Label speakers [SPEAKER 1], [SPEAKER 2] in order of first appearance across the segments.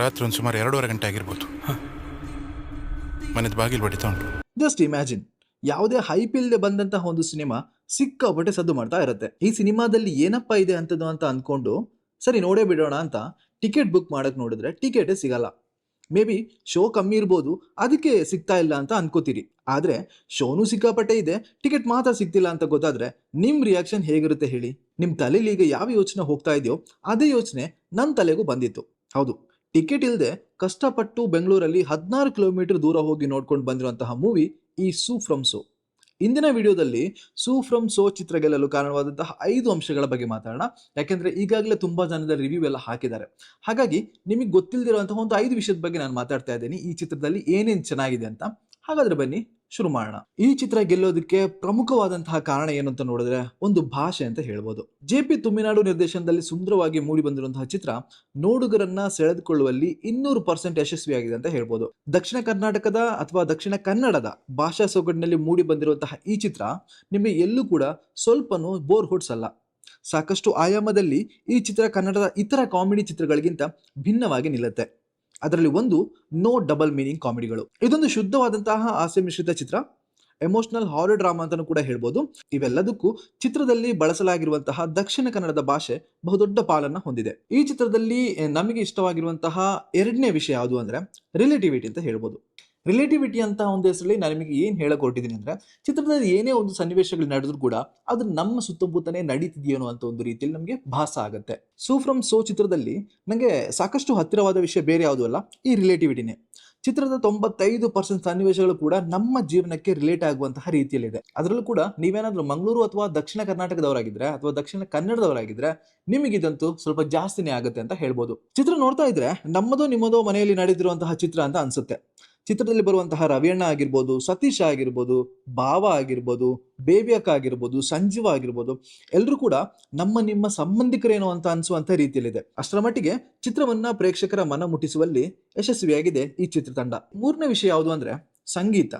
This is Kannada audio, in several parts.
[SPEAKER 1] ರಾತ್ರಿ ಒಂದು ಸುಮಾರು ಎರಡೂವರೆ ಗಂಟೆ ಆಗಿರ್ಬೋದು. ಮನೆದ ಬಾಗಿಲು ಬಡಿತಾ ಉಂಟು.
[SPEAKER 2] ಜಸ್ಟ್ ಇಮ್ಯಾಜಿನ್ ಯಾವುದೇ ಹೈಪ್ ಇಲ್ಲದೆ ಬಂದಂತಹ ಒಂದು ಸಿನಿಮಾ ಸಿಕ್ಕಾಪಟ್ಟೆ ಸದ್ದು ಮಾಡ್ತಾ ಇರುತ್ತೆ. ಈ ಸಿನಿಮಾದಲ್ಲಿ ಏನಪ್ಪ ಇದೆ ಅಂತದ್ದು ಅಂತ ಅಂದ್ಕೊಂಡು ಸರಿ ನೋಡೇ ಬಿಡೋಣ ಅಂತ ಟಿಕೆಟ್ ಬುಕ್ ಮಾಡಕ್ ನೋಡಿದ್ರೆ ಟಿಕೆಟೇ ಸಿಗಲ್ಲ. ಮೇ ಬಿ ಶೋ ಕಮ್ಮಿ ಇರ್ಬೋದು, ಅದಕ್ಕೆ ಸಿಗ್ತಾ ಇಲ್ಲ ಅಂತ ಅನ್ಕೋತೀರಿ. ಆದ್ರೆ ಶೋನು ಸಿಕ್ಕಾಪಟ್ಟೆ ಇದೆ, ಟಿಕೆಟ್ ಮಾತ್ರ ಸಿಗ್ತಿಲ್ಲ ಅಂತ ಗೊತ್ತಾದ್ರೆ ನಿಮ್ ರಿಯಾಕ್ಷನ್ ಹೇಗಿರುತ್ತೆ ಹೇಳಿ? ನಿಮ್ ತಲೆಲಿ ಈಗ ಯಾವ ಯೋಚನೆ ಹೋಗ್ತಾ ಇದೆಯೋ, ಅದೇ ಯೋಚನೆ ನನ್ನ ತಲೆಗೂ ಬಂದಿತ್ತು. ಹೌದು. ಟಿಕೆಟ್ ಇಲ್ಲದೆ ಕಷ್ಟಪಟ್ಟು ಬೆಂಗಳೂರಲ್ಲಿ ಹದಿನಾರು ಕಿಲೋಮೀಟರ್ ದೂರ ಹೋಗಿ ನೋಡ್ಕೊಂಡು ಬಂದಿರುವಂತಹ ಮೂವಿ ಈ ಸೂ ಫ್ರಮ್ ಸೋ ಇಂದಿನ ವಿಡಿಯೋದಲ್ಲಿ ಸೂ ಫ್ರಮ್ ಸೋ ಚಿತ್ರ ಗೆಲ್ಲಲು ಕಾರಣವಾದಂತಹ ಐದು ಅಂಶಗಳ ಬಗ್ಗೆ ಮಾತಾಡೋಣ. ಯಾಕೆಂದ್ರೆ ಈಗಾಗಲೇ ತುಂಬಾ ಜನದ ರಿವ್ಯೂ ಎಲ್ಲ ಹಾಕಿದ್ದಾರೆ. ಹಾಗಾಗಿ ನಿಮಗೆ ಗೊತ್ತಿಲ್ಲದಿರುವಂತಹ ಒಂದು ಐದು ವಿಷಯದ ಬಗ್ಗೆ ನಾನು ಮಾತಾಡ್ತಾ ಇದ್ದೀನಿ. ಈ ಚಿತ್ರದಲ್ಲಿ ಏನೇನು ಚೆನ್ನಾಗಿದೆ ಅಂತ. ಹಾಗಾದ್ರೆ ಬನ್ನಿ ಶುರು ಮಾಡೋಣ. ಈ ಚಿತ್ರ ಗೆಲ್ಲೋದಕ್ಕೆ ಪ್ರಮುಖವಾದಂತಹ ಕಾರಣ ಏನು ಅಂತ ನೋಡಿದ್ರೆ ಒಂದು ಭಾಷೆ ಅಂತ ಹೇಳ್ಬೋದು. ಜೆ ಪಿ ತುಮಿನಾಡು ನಿರ್ದೇಶನದಲ್ಲಿ ಸುಂದರವಾಗಿ ಮೂಡಿ ಬಂದಿರುವಂತಹ ಚಿತ್ರ ನೋಡುಗರನ್ನ ಸೆಳೆದುಕೊಳ್ಳುವಲ್ಲಿ ಇನ್ನೂರು ಪರ್ಸೆಂಟ್ ಯಶಸ್ವಿಯಾಗಿದೆ ಅಂತ ಹೇಳ್ಬೋದು. ದಕ್ಷಿಣ ಕರ್ನಾಟಕದ ಅಥವಾ ದಕ್ಷಿಣ ಕನ್ನಡದ ಭಾಷಾ ಸೊಗಡಿನಲ್ಲಿ ಮೂಡಿ ಬಂದಿರುವಂತಹ ಈ ಚಿತ್ರ ನಿಮಗೆ ಎಲ್ಲೂ ಕೂಡ ಸ್ವಲ್ಪನೂ ಬೋರ್ ಹುಡ್ಸಲ್ಲ ಸಾಕಷ್ಟು ಆಯಾಮದಲ್ಲಿ ಈ ಚಿತ್ರ ಕನ್ನಡದ ಇತರ ಕಾಮಿಡಿ ಚಿತ್ರಗಳಿಗಿಂತ ಭಿನ್ನವಾಗಿ ನಿಲ್ಲುತ್ತೆ. ಅದರಲ್ಲಿ ಒಂದು ನೋ ಡಬಲ್ ಮೀನಿಂಗ್ ಕಾಮಿಡಿಗಳು ಇದೊಂದು ಶುದ್ಧವಾದಂತಹ ಆಸೆ ಮಿಶ್ರಿತ ಚಿತ್ರ. ಎಮೋಷನಲ್ ಹಾರರ್ ಡ್ರಾಮಾ ಅಂತಾನೂ ಕೂಡ ಹೇಳ್ಬೋದು. ಇವೆಲ್ಲದಕ್ಕೂ ಚಿತ್ರದಲ್ಲಿ ಬಳಸಲಾಗಿರುವಂತಹ ದಕ್ಷಿಣ ಕನ್ನಡದ ಭಾಷೆ ಬಹುದೊಡ್ಡ ಪಾಲನ್ನ ಹೊಂದಿದೆ. ಈ ಚಿತ್ರದಲ್ಲಿ ನಮಗೆ ಇಷ್ಟವಾಗಿರುವಂತಹ ಎರಡನೇ ವಿಷಯ ಯಾವುದು ಅಂದ್ರೆ ರಿಲೇಟಿವಿಟಿ ಅಂತ ಹೇಳ್ಬೋದು. ರಿಲೇಟಿವಿಟಿ ಅಂತ ಒಂದು ಹೆಸರಲ್ಲಿ ನಾನು ನಿಮಗೆ ಏನು ಹೇಳಕ್ ಹೊರಟಿದ್ದೀನಿ ಅಂದ್ರೆ, ಚಿತ್ರದಲ್ಲಿ ಏನೇ ಒಂದು ಸನ್ನಿವೇಶಗಳು ನಡೆದ್ರು ಕೂಡ ಅದು ನಮ್ಮ ಸುತ್ತಮುತ್ತನೇ ನಡೀತಿದೆಯೇನೋ ಅಂತ ಒಂದು ರೀತಿಯಲ್ಲಿ ನಮಗೆ ಭಾಸ ಆಗುತ್ತೆ. ಸೋ ಫ್ರಮ್ ಸೋ ಚಿತ್ರದಲ್ಲಿ ನನಗೆ ಸಾಕಷ್ಟು ಹತ್ತಿರವಾದ ವಿಷಯ ಬೇರೆ ಯಾವುದೂ ಅಲ್ಲ, ಈ ರಿಲೇಟಿವಿಟಿನೇ ಚಿತ್ರದ ತೊಂಬತ್ತೈದು ಪರ್ಸೆಂಟ್ ಸನ್ನಿವೇಶಗಳು ಕೂಡ ನಮ್ಮ ಜೀವನಕ್ಕೆ ರಿಲೇಟ್ ಆಗುವಂತಹ ರೀತಿಯಲ್ಲಿದೆ. ಅದರಲ್ಲೂ ಕೂಡ ನೀವೇನಾದರೂ ಮಂಗಳೂರು ಅಥವಾ ದಕ್ಷಿಣ ಕರ್ನಾಟಕದವರಾಗಿದ್ರೆ ಅಥವಾ ದಕ್ಷಿಣ ಕನ್ನಡದವರಾಗಿದ್ರೆ ನಿಮಗಿದಂತೂ ಸ್ವಲ್ಪ ಜಾಸ್ತಿನೇ ಆಗುತ್ತೆ ಅಂತ ಹೇಳ್ಬೋದು. ಚಿತ್ರ ನೋಡ್ತಾ ಇದ್ರೆ ನಮ್ಮದೋ ನಿಮ್ಮದೋ ಮನೆಯಲ್ಲಿ ನಡೆದಿರುವಂತಹ ಚಿತ್ರ ಅಂತ ಅನ್ಸುತ್ತೆ. ಚಿತ್ರದಲ್ಲಿ ಬರುವಂತಹ ರವಿಯಣ್ಣ ಆಗಿರ್ಬೋದು, ಸತೀಶ್ ಆಗಿರ್ಬೋದು, ಭಾವ ಆಗಿರ್ಬೋದು ಬೇಬಿಯಕ್ಕ ಆಗಿರ್ಬೋದು, ಸಂಜೀವ ಆಗಿರ್ಬೋದು ಎಲ್ಲರೂ ಕೂಡ ನಮ್ಮ ನಿಮ್ಮ ಸಂಬಂಧಿಕರೇನೋ ಅಂತ ಅನ್ಸುವಂತ ರೀತಿಯಲ್ಲಿದೆ. ಅಷ್ಟರ ಮಟ್ಟಿಗೆ ಚಿತ್ರವನ್ನ ಪ್ರೇಕ್ಷಕರ ಮನ ಮುಟ್ಟಿಸುವಲ್ಲಿ ಯಶಸ್ವಿಯಾಗಿದೆ ಈ ಚಿತ್ರತಂಡ. ಮೂರನೇ ವಿಷಯ ಯಾವುದು ಅಂದ್ರೆ ಸಂಗೀತ.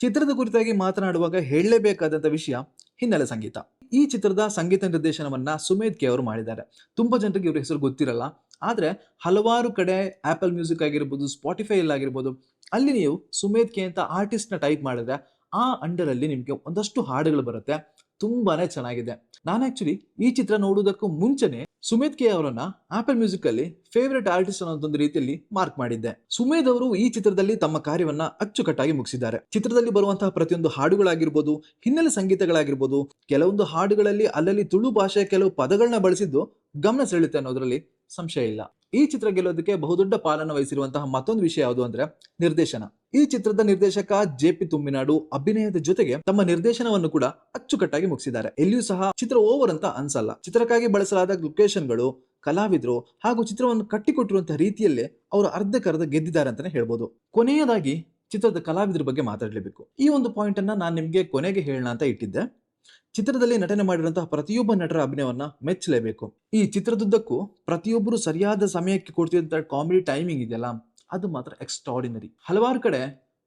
[SPEAKER 2] ಚಿತ್ರದ ಕುರಿತಾಗಿ ಮಾತನಾಡುವಾಗ ಹೇಳಲೇಬೇಕಾದಂತ ವಿಷಯ ಹಿನ್ನೆಲೆ ಸಂಗೀತ. ಈ ಚಿತ್ರದ ಸಂಗೀತ ನಿರ್ದೇಶನವನ್ನ ಸುಮೇಧ್ ಕೆ ಅವರು ಮಾಡಿದ್ದಾರೆ. ತುಂಬಾ ಜನರಿಗೆ ಇವರ ಹೆಸರು ಗೊತ್ತಿರಲ್ಲ. ಆದ್ರೆ ಹಲವಾರು ಕಡೆ ಆ್ಯಪಲ್ ಮ್ಯೂಸಿಕ್ ಆಗಿರ್ಬೋದು ಸ್ಪಾಟಿಫೈ ಆಗಿರ್ಬೋದು, ಅಲ್ಲಿ ನೀವು ಸುಮೇಧ್ ಕೆ ಅಂತ ಆರ್ಟಿಸ್ಟ್ನ ಟೈಪ್ ಮಾಡಿದ್ರೆ ಆ ಅಂಡರಲ್ಲಿ ನಿಮ್ಗೆ ಒಂದಷ್ಟು ಹಾಡುಗಳು ಬರುತ್ತೆ. ತುಂಬಾನೇ ಚೆನ್ನಾಗಿದೆ. ನಾನು ಆ್ಯಕ್ಚುಲಿ ಈ ಚಿತ್ರ ನೋಡುವುದಕ್ಕೂ ಮುಂಚೆನೆ ಸುಮೇಧ್ ಕೆ ಅವರನ್ನ ಆಪಲ್ ಮ್ಯೂಸಿಕ್ ಅಲ್ಲಿ ಫೇವರೇಟ್ ಆರ್ಟಿಸ್ಟ್ ಅನ್ನೋದೊಂದು ರೀತಿಯಲ್ಲಿ ಮಾರ್ಕ್ ಮಾಡಿದ್ದೆ. ಸುಮೇಧ್ ಅವರು ಈ ಚಿತ್ರದಲ್ಲಿ ತಮ್ಮ ಕಾರ್ಯವನ್ನ ಅಚ್ಚುಕಟ್ಟಾಗಿ ಮುಗಿಸಿದ್ದಾರೆ. ಚಿತ್ರದಲ್ಲಿ ಬರುವಂತಹ ಪ್ರತಿಯೊಂದು ಹಾಡುಗಳಾಗಿರ್ಬೋದು, ಹಿನ್ನೆಲೆ ಸಂಗೀತಗಳಾಗಿರ್ಬೋದು, ಕೆಲವೊಂದು ಹಾಡುಗಳಲ್ಲಿ ಅಲ್ಲಲ್ಲಿ ತುಳು ಭಾಷೆಯ ಕೆಲವು ಪದಗಳನ್ನ ಬಳಸಿದ್ದು ಗಮನ ಸೆಳೆಯುತ್ತೆ ಅನ್ನೋದ್ರಲ್ಲಿ ಸಂಶಯ ಇಲ್ಲ. ಈ ಚಿತ್ರ ಗೆಲ್ಲೋದಕ್ಕೆ ಬಹುದೊಡ್ಡ ಪಾಲನ್ನು ವಹಿಸಿರುವಂತಹ ಮತ್ತೊಂದು ವಿಷಯ ಯಾವುದು ಅಂದ್ರೆ ನಿರ್ದೇಶನ. ಈ ಚಿತ್ರದ ನಿರ್ದೇಶಕ ಜೆ ಪಿ ತುಂಬಿನಾಡು ಅಭಿನಯದ ಜೊತೆಗೆ ತಮ್ಮ ನಿರ್ದೇಶನವನ್ನು ಕೂಡ ಅಚ್ಚುಕಟ್ಟಾಗಿ ಮುಗಿಸಿದ್ದಾರೆ. ಎಲ್ಲಿಯೂ ಸಹ ಚಿತ್ರ ಓವರ್ ಅಂತ ಅನ್ಸಲ್ಲ. ಚಿತ್ರಕ್ಕಾಗಿ ಬಳಸಲಾದ ಲೊಕೇಶನ್ಗಳು ಕಲಾವಿದರು ಹಾಗೂ ಚಿತ್ರವನ್ನು ಕಟ್ಟಿಕೊಟ್ಟಿರುವಂತಹ ರೀತಿಯಲ್ಲೇ ಅವರು ಅರ್ಧಕರ್ಧ ಗೆದ್ದಿದ್ದಾರೆ ಅಂತಾನೆ ಹೇಳ್ಬೋದು. ಕೊನೆಯದಾಗಿ ಚಿತ್ರದ ಕಲಾವಿದರ ಬಗ್ಗೆ ಮಾತಾಡಲೇಬೇಕು. ಈ ಒಂದು ಪಾಯಿಂಟ್ ಅನ್ನ ನಾನು ನಿಮ್ಗೆ ಕೊನೆಗೆ ಹೇಳೋಣ ಅಂತ ಇಟ್ಟಿದ್ದೆ. ಚಿತ್ರದಲ್ಲಿ ನಟನೆ ಮಾಡಿರುವಂತಹ ಪ್ರತಿಯೊಬ್ಬ ನಟರ ಅಭಿನಯವನ್ನ ಮೆಚ್ಚಲೇಬೇಕು. ಈ ಚಿತ್ರದುದ್ದಕ್ಕೂ ಪ್ರತಿಯೊಬ್ಬರು ಸರಿಯಾದ ಸಮಯಕ್ಕೆ ಕೊಡ್ತಿದ್ದಂತ ಕಾಮಿಡಿ ಟೈಮಿಂಗ್ ಇದೆಯಲ್ಲ, ಅದು ಮಾತ್ರ ಎಕ್ಸ್ಟ್ರಾಡಿನರಿ ಹಲವಾರು ಕಡೆ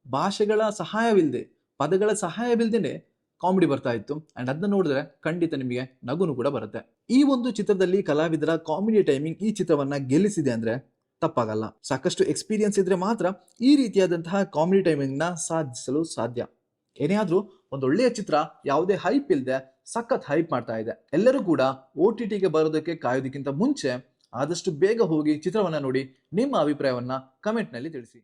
[SPEAKER 2] ಭಾಷೆಗಳ ಸಹಾಯವಿಲ್ಲದೆ ಪದಗಳ ಸಹಾಯವಿಲ್ಲದೆ ಕಾಮಿಡಿ ಬರ್ತಾ ಇತ್ತು. ಅಂಡ್ ಅದನ್ನ ನೋಡಿದ್ರೆ ಖಂಡಿತ ನಿಮಗೆ ನಗುನು ಕೂಡ ಬರುತ್ತೆ. ಈ ಒಂದು ಚಿತ್ರದಲ್ಲಿ ಕಲಾವಿದರ ಕಾಮಿಡಿ ಟೈಮಿಂಗ್ ಈ ಚಿತ್ರವನ್ನ ಗೆಲ್ಲಿಸಿದೆ ಅಂದ್ರೆ ತಪ್ಪಾಗಲ್ಲ. ಸಾಕಷ್ಟು ಎಕ್ಸ್ಪೀರಿಯನ್ಸ್ ಇದ್ರೆ ಮಾತ್ರ ಈ ರೀತಿಯಾದಂತಹ ಕಾಮಿಡಿ ಟೈಮಿಂಗ್ನ ಸಾಧಿಸಲು ಸಾಧ್ಯ. ಏನೇ ಆದ್ರೂ ಒಂದು ಒಳ್ಳೆಯ ಚಿತ್ರ, ಯಾವುದೇ ಹೈಪ್ ಇಲ್ಲದೆ ಸಖತ್ ಹೈಪ್ ಮಾಡ್ತಾ ಇದೆ. ಎಲ್ಲರೂ ಕೂಡ ಓ ಟಿ ಟಿಗೆ ಬರೋದಕ್ಕೆ ಕಾಯೋದಕ್ಕಿಂತ ಮುಂಚೆ ಆದಷ್ಟು ಬೇಗ ಹೋಗಿ ಚಿತ್ರವನ್ನ ನೋಡಿ ನಿಮ್ಮ ಅಭಿಪ್ರಾಯವನ್ನ ಕಮೆಂಟ್ನಲ್ಲಿ ತಿಳಿಸಿ.